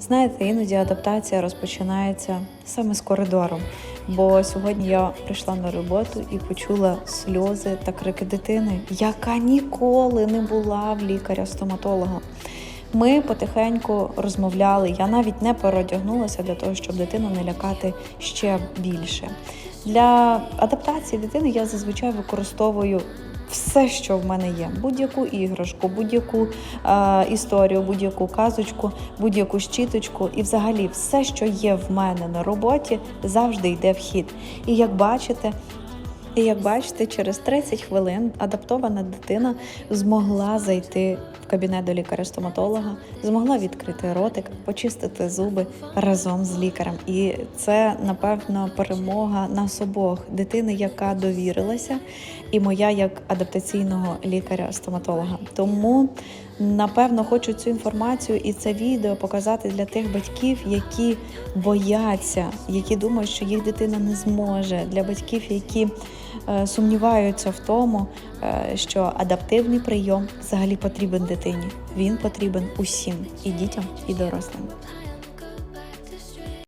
Знаєте, іноді адаптація розпочинається саме з коридору. Бо сьогодні я прийшла на роботу і почула сльози та крики дитини, яка ніколи не була в лікаря-стоматолога. Ми потихеньку розмовляли. Я навіть не переодягнулася для того, щоб дитину не лякати ще більше. Для адаптації дитини я зазвичай використовую все, що в мене є: будь-яку іграшку, будь-яку е, історію, будь-яку казочку, будь-яку щіточку, і взагалі все, що є в мене на роботі, завжди йде в хід. І як бачите, і як бачите, через 30 хвилин адаптована дитина змогла зайти в кабінет до лікаря-стоматолога, змогла відкрити ротик, почистити зуби разом з лікарем. І це, напевно, перемога нас обох дитини, яка довірилася, і моя як адаптаційного лікаря-стоматолога. Тому напевно хочу цю інформацію і це відео показати для тих батьків, які бояться, які думають, що їх дитина не зможе, для батьків, які сумніваються в тому, е, що адаптивний прийом взагалі потрібен дитині. Він потрібен усім і дітям, і дорослим.